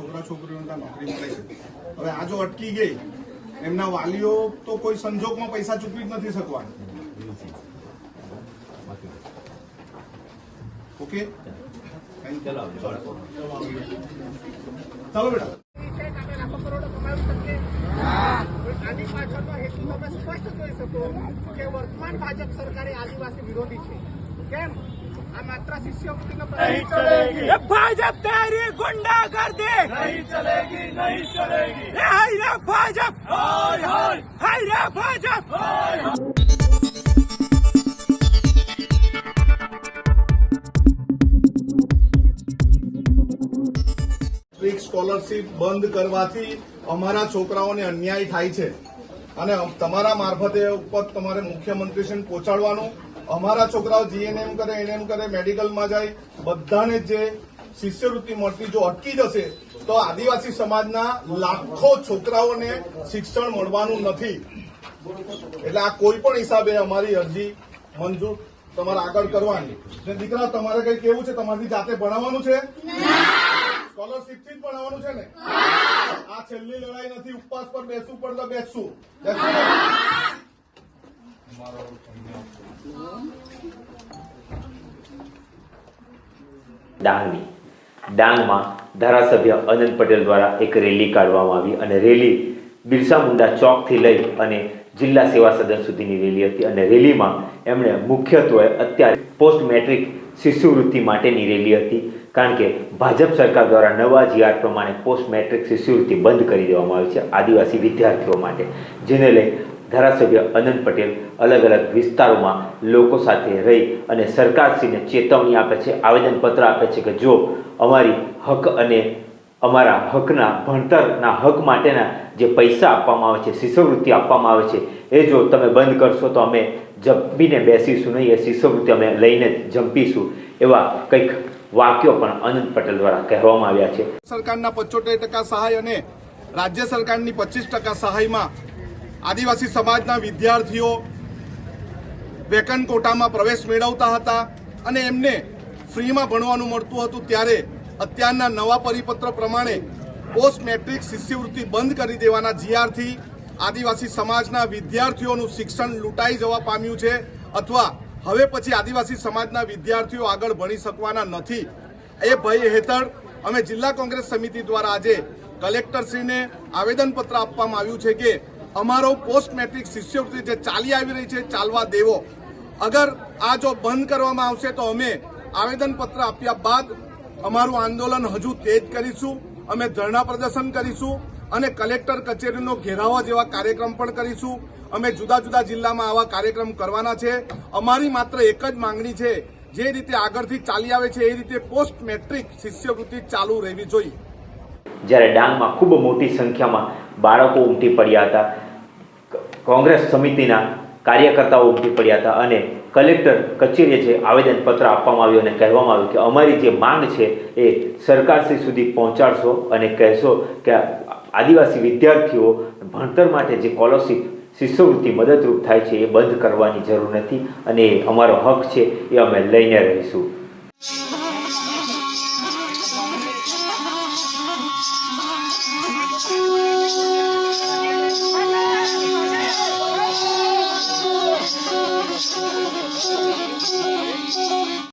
છોકરા છોકરીઓને ત્યાં નોકરી મળે છે. હવે આ જો અટકી ગઈ એમના વાલીઓ તો કોઈ સંજોગમાં પૈસા ચૂકવી જ નથી શકવાના ઓકે? ચાલો બેટા આની પાછળનો હેતુ તમે સ્પષ્ટ જોઈ શકો કે વર્તમાન ભાજપ સરકારે આદિવાસી વિરોધી છે. કેમ? આ માત્ર શિષ્યવૃત્તિનો પ્રશ્ન ये भाजप तेरी गुंडागर्दी नहीं चलेगी नहीं चलेगी हाय रे भाजप हाय हाय हाय रे भाजप સ્ટ્રીક સ્કોલરશીપ બંધ કરવાથી અમારા છોકરાઓને અન્યાય થાય છે અને તમારા મારફતે ઉપર તમારે મુખ્યમંત્રીશ્રીને પહોંચાડવાનું અમારા છોકરાઓ જીએનએમ કરે એનએમ કરે મેડિકલમાં જાય બધાને જે શિષ્યવૃત્તિ મળતી જો અટકી જશે તો આદિવાસી સમાજના લાખો છોકરાઓને શિક્ષણ મળવાનું નથી. એટલે આ કોઈ પણ હિસાબે અમારી અરજી મંજૂર તમારે આગળ કરવાની. ને દીકરા તમારે કઈ કેવું છે? તમારી જાતે ભણાવવાનું છે? સ્કોલરશીપથી જ ભણાવવાનું છે ને? આ છેલ્લી લડાઈ નથી. ઉપવાસ પર બેસવું પડતા તો બેસશું. ડાંગની. ડાંગમાં ધારાસભ્ય અનંત પટેલ દ્વારા એક રેલી કાઢવામાં આવી અને રેલી બિરસા મુંડા ચોકથી લઈ અને જિલ્લા સેવા સદન સુધીની રેલી હતી અને રેલીમાં એમણે મુખ્યત્વે અત્યારે પોસ્ટ મેટ્રિક શિષ્યવૃત્તિ માટેની રેલી હતી કારણ કે ભાજપ સરકાર દ્વારા નવા જીઆર પ્રમાણે પોસ્ટ મેટ્રિક શિષ્યવૃત્તિ બંધ કરી દેવામાં આવી છે આદિવાસી વિદ્યાર્થીઓ માટે જેને લઈ ધારાસભ્ય અનંત પટેલ અલગ અલગ વિસ્તારોમાં લોકો સાથે રહી અને સરકારશ્રીને ચેતવણી આપે છે, આવેદનપત્ર આપે છે કે જો અમારી હક અને અમારા હકના ભણતરના હક માટેના જે પૈસા આપવામાં આવે છે, શિષ્યવૃત્તિ આપવામાં આવે છે, એ જો તમે બંધ કરશો તો અમે જંપીને બેસીશું નહીં, એ શિષ્યવૃત્તિ અમે લઈને જંપીશું, એવા કંઈક વાક્યો પણ અનંત પટેલ દ્વારા કહેવામાં આવ્યા છે. સરકારના પચોતેર ટકા સહાય અને રાજ્ય સરકારની પચીસ ટકા સહાયમાં આદિવાસી સમાજના વિદ્યાર્થીઓ વેકન કોટામાં પ્રવેશ મેળવતા હતા અને એમને ફ્રીમાં ભણવાનું મળતું હતું ત્યારે અત્યારના નવા પરિપત્ર પ્રમાણે પોસ્ટ મેટ્રિક શિષ્યવૃત્તિ બંધ કરી દેવાના જીઆરથી આદિવાસી સમાજના વિદ્યાર્થીઓનું શિક્ષણ લૂંટાઈ જવા પામ્યું છે અથવા હવે પછી આદિવાસી સમાજના વિદ્યાર્થીઓ આગળ ભણી શકવાના નથી. એ ભય હેઠળ અમે જિલ્લા કોંગ્રેસ સમિતિ દ્વારા આજે કલેક્ટરશ્રીને આવેદનપત્ર આપવામાં આવ્યું છે કે અમારો પોસ્ટ મેટ્રિક શિષ્યવૃત્તિ જે ચાલી આવી રહી છે, ચાલવા દેવો. અગર આ જો બંધ કરવામાં આવશે તો અમે આવેદનપત્ર આપ્યા બાદ અમારું આંદોલન હજુ તેજ કરીશું. અમે ધરણા પ્રદર્શન કરીશું અને કલેક્ટર કચેરીનો ઘેરાવા જેવા કાર્યક્રમ પણ કરીશું. અમે જુદા જુદા જિલ્લામાં આવા કાર્યક્રમ કરવાના છે. અમારી માત્ર એક જ માંગણી છે, જે રીતે આગળથી ચાલી આવે છે, એ રીતે પોસ્ટ મેટ્રિક શિષ્યવૃત્તિ ચાલુ રહેવી જોઈએ. જ્યારે ડાંગમાં ખૂબ મોટી સંખ્યામાં બાળકો ઉમટી પડ્યા હતા, કોંગ્રેસ સમિતિના કાર્યકર્તાઓ ઉમટી પડ્યા હતા અને કલેક્ટર કચેરીએ જે આવેદનપત્ર આપવામાં આવ્યું અને કહેવામાં આવ્યું કે અમારી જે માંગ છે એ સરકારશ્રી સુધી પહોંચાડશો અને કહેશો કે આદિવાસી વિદ્યાર્થીઓ ભણતર માટે જે સ્કોલરશીપ શિષ્યવૃત્તિ મદદરૂપ થાય છે એ બંધ કરવાની જરૂર નથી અને અમારો હક છે એ અમે લઈને રહીશું.